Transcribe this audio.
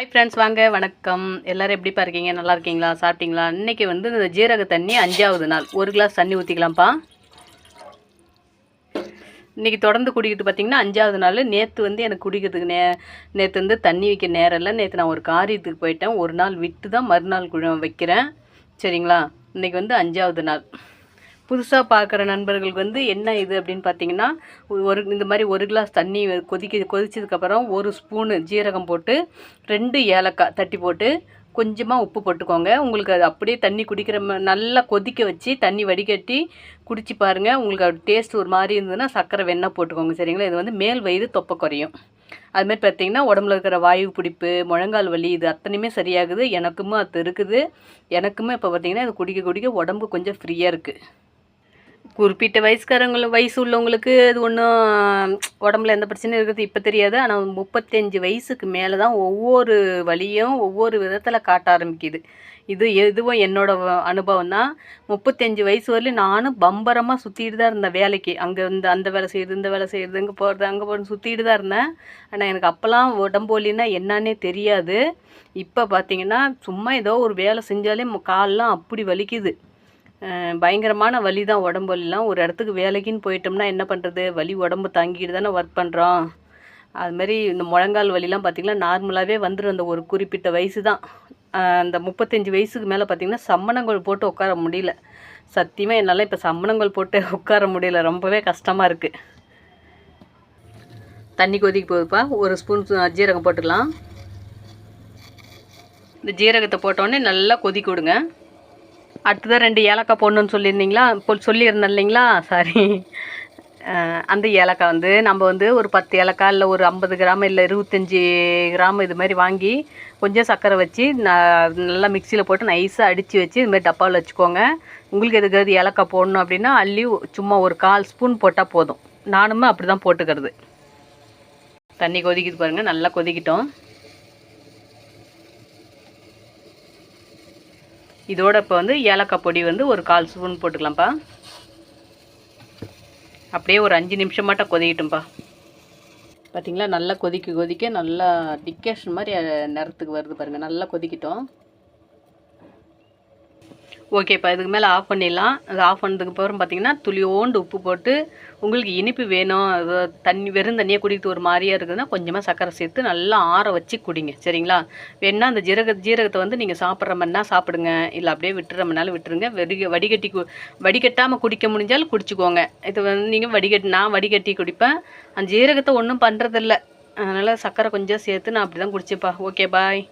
Hi friends வாங்க வணக்கம். எல்லோரும் எப்படிப்பா இருக்கீங்க? நல்லா இருக்கீங்களா? சாப்பிட்டீங்களா? இன்றைக்கி வந்து இந்த ஜீரக தண்ணி அஞ்சாவது நாள். ஒரு கிளாஸ் தண்ணி ஊற்றிக்கலாம்ப்பா இன்றைக்கி தொடர்ந்து குடிக்கிட்டு பார்த்தீங்கன்னா அஞ்சாவது நாள். நேற்று வந்து எனக்கு குடிக்கிறதுக்கு நே நேற்று வந்து தண்ணி வைக்க நேரம் இல்லை. நேற்று நான் ஒரு காரியத்துக்கு போயிட்டேன். ஒரு நாள் விட்டு தான் மறுநாள் குழ வைக்கிறேன். சரிங்களா? இன்றைக்கி வந்து அஞ்சாவது நாள். புதுசாக பார்க்குற நண்பர்களுக்கு வந்து என்ன இது அப்படின்னு பார்த்தீங்கன்னா ஒரு இந்த மாதிரி ஒரு கிளாஸ் தண்ணி கொதிக்க கொதிச்சதுக்கப்புறம் ஒரு ஸ்பூனு ஜீரகம் போட்டு ரெண்டு ஏலக்காய் தட்டி போட்டு கொஞ்சமாக உப்பு போட்டுக்கோங்க. உங்களுக்கு அது அப்படியே தண்ணி குடிக்கிற ம- நல்லா கொதிக்க வச்சு தண்ணி வடிகட்டி குடிச்சு பாருங்கள் உங்களுக்கு அது டேஸ்ட் ஒரு மாதிரி இருந்ததுன்னா சர்க்கரை வெண்ணெய் போட்டுக்கோங்க. சரிங்களா? இது வந்து மேல் வயிறு தொப்பை குறையும். அதுமாதிரி பார்த்தீங்கன்னா உடம்புல இருக்கிற வாயு பிடிப்பு முழங்கால் வலி இது அத்தனையுமே சரியாகுது. எனக்குமே அது இருக்குது. எனக்குமே இப்போ பார்த்தீங்கன்னா இது குடிக்க குடிக்க உடம்பு கொஞ்சம் ஃப்ரீயாக இருக்குது குறிப்பிட்ட வயசுக்காரங்கள வயசு உள்ளவங்களுக்கு அது ஒன்றும் உடம்புல எந்த பிரச்சனையும் இருக்கிறது இப்போ தெரியாது. ஆனால் முப்பத்தஞ்சு வயசுக்கு மேலே தான் ஒவ்வொரு வலியும் ஒவ்வொரு விதத்தில் காட்ட ஆரம்பிக்குது. இது எதுவும் என்னோடய அனுபவம் தான். முப்பத்தஞ்சு வயசு வரலையும் நானும் பம்பரமாக சுற்றிட்டு தான் இருந்தேன் வேலைக்கு. அங்கே இந்த அந்த வேலை செய்யுது இந்த வேலை செய்யுது இங்கே போகிறது அங்கே போகிறது சுற்றிட்டு தான் இருந்தேன். ஆனால் எனக்கு அப்போல்லாம் உடம்பொலின்னா என்னன்னே தெரியாது. இப்போ பார்த்தீங்கன்னா சும்மா ஏதோ ஒரு வேலை செஞ்சாலே காலெலாம் அப்படி வலிக்குது. பயங்கரமான வலி தான் உடம்பு ஒரு இடத்துக்கு வேலைக்குன்னு போயிட்டோம்னா என்ன பண்ணுறது வலி உடம்பு தாங்கிட்டு தானே ஒர்க் பண்ணுறோம் அதுமாரி இந்த முழங்கால் வலிலாம் பார்த்திங்கன்னா நார்மலாகவே வந்துடும் அந்த ஒரு குறிப்பிட்ட வயசு தான். அந்த முப்பத்தஞ்சு வயசுக்கு மேலே பார்த்திங்கன்னா சம்மணங்கள் போட்டு உட்கார முடியல. சத்தியமாக என்னால் இப்போ சம்மணங்கள் போட்டு உட்கார முடியல. ரொம்பவே கஷ்டமாக இருக்குது தண்ணி கொதிக்க போகுதுப்பா ஒரு ஸ்பூன் ஜீரகம் போட்டுக்கலாம். இந்த ஜீரகத்தை போட்டோடனே நல்லா கொதிக்க விடுங்க. அடுத்ததாக ரெண்டு ஏலக்காய் போடணும்னு சொல்லியிருந்தீங்களா? இப்போ சொல்லியிருந்தேன் இல்லைங்களா? சாரி. அந்த ஏலக்காய் வந்து நம்ம வந்து ஒரு பத்து ஏலக்காய் இல்லை ஒரு ஐம்பது கிராம் இல்லை இருபத்தஞ்சி கிராம் இது மாதிரி வாங்கி கொஞ்சம் சர்க்கரை வச்சு ந- நல்லா மிக்சியில் போட்டு நைஸாக அடித்து வச்சு இதுமாதிரி டப்பாவில் வச்சுக்கோங்க. உங்களுக்கு எதுக்காவது ஏலக்காய் போடணும் அப்படின்னா அள்ளி சும்மா ஒரு கால் ஸ்பூன் போட்டால் போதும். நானுமே அப்படி தான் போட்டுக்கிறது. தண்ணி கொதிக்குது பாருங்கள் நல்லா கொதிக்கிட்டோம். இதோட இப்போ வந்து ஏலக்காய் பொடி வந்து ஒரு கால் ஸ்பூன் போட்டுக்கலாம்ப்பா. அப்படியே ஒரு அஞ்சு நிமிஷம் மட்டும் கொதிக்கட்டும்ப்பா. பார்த்தீங்களா நல்லா கொதிக்க கொதிக்க நல்லா டிக்கேஷன் மாதிரி நிறத்துக்கு வருது பாருங்கள் நல்லா கொதிக்கிட்டோம். ஓகேப்பா இதுக்கு மேலே ஆஃப் பண்ணிடலாம். அது ஆஃப் பண்ணதுக்கு அப்புறம் பார்த்தீங்கன்னா துளியோண்டு உப்பு போட்டு உங்களுக்கு இனிப்பு வேணும். அது தண்ணி வெறும் தண்ணியாக குடிக்கிறது ஒரு மாதிரியா இருக்குதுன்னா கொஞ்சமாக சர்க்கரை சேர்த்து நல்லா ஆற வச்சு குடிங்க. சரிங்களா? வேணா அந்த ஜீரக ஜீரகத்தை வந்து நீங்கள் சாப்பிட்ற மாதிரினா சாப்பிடுங்க. இல்லை அப்படியே விட்டுற மாதிரினாலும் விட்டுருங்க. வடிக வடிகட்டி கு வடிகட்டாமல் குடிக்க முடிஞ்சாலும் குடிச்சுக்கோங்க. இது வந்து நீங்கள் வடிகட்டி நான் வடிகட்டி குடிப்பேன். அந்த ஜீரகத்தை ஒன்றும் பண்ணுறதில்ல அதனால் சர்க்கரை கொஞ்சம் சேர்த்து நான் அப்படி தான் குடிச்சுப்பா ஓகே பாய்